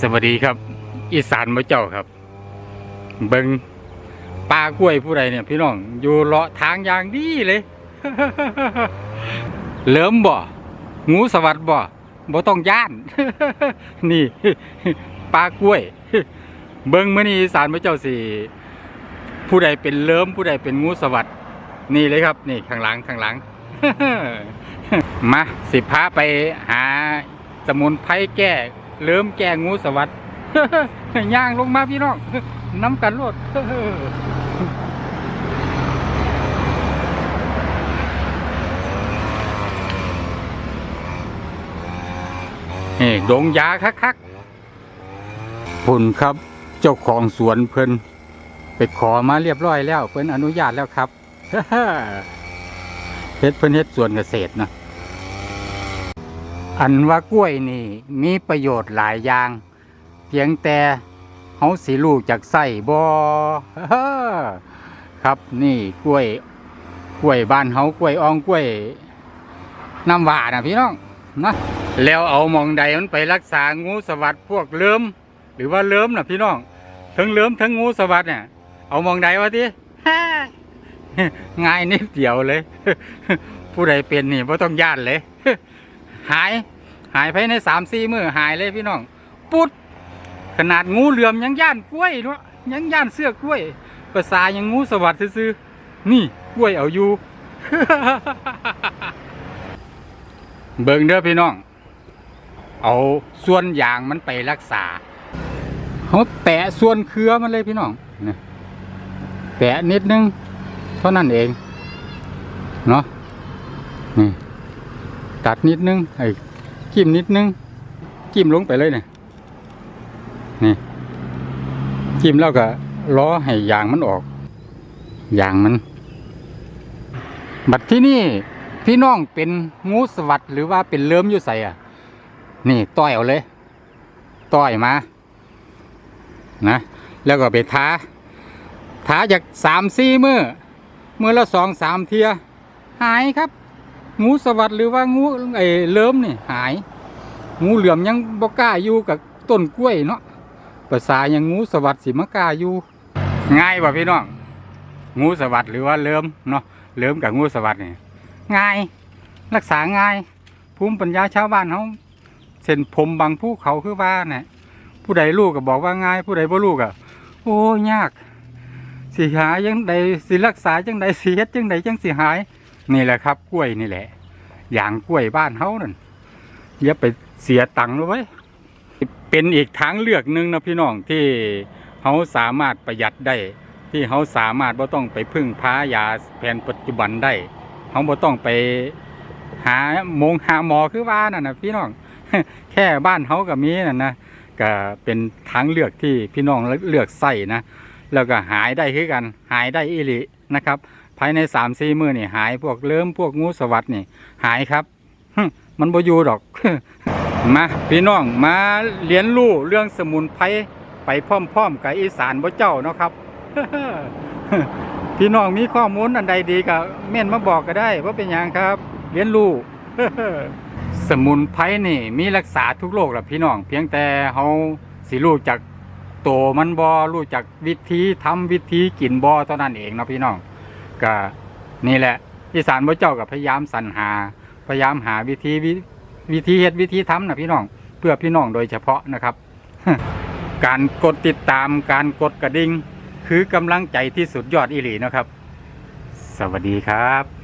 สวัสดีครับ อีสานมาเจ้าครับ เบิงปลากล้วยผู้ใดเนี่ย พี่น้อง อยู่เลาะทางอย่างดีเลย เหลิมบ่งูสวัสดบ่บ่ต้องย่าน นี่ปลากล้วย เบิงมื้อนี้อีสานมาเจ้าสิผู้ใดเป็นเหลิมผู้ใดเป็นงูสวัสดนี่เลยครับ นี่ข้างหลังข้างหลังมาสิพาไปหาสมุนไพรแก้ เหลิมแก้งูสวัสด์ย่างลงมาพี่น้องน้ำกันโลดนี่ดงยาคักๆพุ่นครับ เจ้าของสวนเพิ่นไปขอมาเรียบร้อยแล้ว เพิ่นอนุญาตแล้วครับเฮ็ดเพิ่นเฮ็ดสวนเกษตรนะ อันว่ากล้วยนี่มีประโยชน์หลายอย่าง เพียงแต่เฮาสิรู้จากไส้บ่ครับนี่กล้วยกล้วยบ้านเฮากล้วยอ่องกล้วยน้ำหวานนะพี่น้องนะแล้วเอามองใดมันไปรักษางูสวัสดพวกเลิมหรือว่าเลิมนะพี่น้องทั้งเลิมทั้งงูสวัสดเนี่ยเอามองใดวะทีง่ายนิดเดียวเลย ผู้ใดเป็นนี่ไ่ต้องย่านเลย หาย หายภายในสามสี่มือหายเลยพี่น้อง ปุ๊ดขนาดงูเหลือมยังย่านกล้วยเนาะยังย่านเสื้อกล้วยภาษายังงูสวัสดิ์ซื่อนี่กล้วยเอาอยู่เบิ่งเด้อพี่น้อง เอาส่วนยางมันไปรักษาเขาแตะส่วนเครือมันเลยพี่น้องนแตะนิดนึง เท่านั้นเอง เนาะนี่ ตัดนิดนึงไอ้จิ้มนิดนึงจิ้มลงไปเลยเนี่ยนี่จิ้มแล้วก็ล้อให้ยางมันออกยางมัน บัดที่นี่พี่น้องเป็นงูสวัสดหรือว่าเป็นเลิมอยู่ใส่อะ นี่ต้อยเอาเลย ต้อยมา นะ แล้วก็ไปท้า ท้าจากสามสี่มือมือละสองสามเทีย หายครับ งูสวัสดหรือว่างูไอ้เลิมนี่หาย งูเหลือมยังบกล้าอยู่กับต้นกล้วยเนาะภาษายังงูสวัสดสิมากล้าอยู่ ง่ายป่ะพี่น้อง งูสวัสดหรือว่าเลิมเนาะเลิมกับงูสวัสดนี่ง่าย รักษาง่าย ภูมิปัญญาชาวบ้านเขาเส้นผมบางภูเขาคือว่าเนี่ยผู้ใดลูกก็บอกว่าง่าย ผู้ใดบ่ลูกอะโอ้ยากสิหายยังใดสิรักษาจังใดสิเฮ็ดจังใดจังสิหาย นี่แหละครับ กล้วยนี่แหละ อย่างกล้วยบ้านเฮานั่นอย่าไปเสียตังค์เลยเป็นอีกทางเลือกหนึ่งนะพี่น้องที่เฮาสามารถประหยัดได้ ที่เฮาสามารถบ่ต้องไปพึ่งพายาแผนปัจจุบันได้เขาบ่ต้องไปหาโมงหาหมอคือว่านั่นนะพี่น้องแค่บ้านเขากับมีนั่นนะก็เป็นทางเลือกที่พี่น้องเลือกใส่นะแล้วก็หายได้คือกันหายได้อีหลีนะครับ ภายในสามสี่มือนี่หายพวกเริ่มพวกงูสวัสดนี่ หายครับมันบอยู่ดอก มาพี่น้องมาเรียนรู้เรื่องสมุนไพรไปพร้อมๆกับอีสานบ่เจ้าเนาะครับ พี่น้องมีข้อมูลอันใดดีก็เม่นมาบอกก็ได้ว่าเป็นอย่างครับ เรียนรู้สมุนไพรนี่ มีรักษาทุกโรคแหละพี่น้อง เพียงแต่เฮาสิรู้จักโตมันบอรู้จักวิธีทำวิธีกินบอเท่านั้นเองเนาะพี่น้อง ก็นี่แหละอีสานบ่เจ้ากับพยายามสรรหา พยายามหาวิธีววิธีเฮ็ดวิธีทำนะพี่น้อง เพื่อพี่น้องโดยเฉพาะนะครับ การกดติดตามการกดกระดิ่ง คือกำลังใจที่สุดยอดอีหลีนะครับ สวัสดีครับ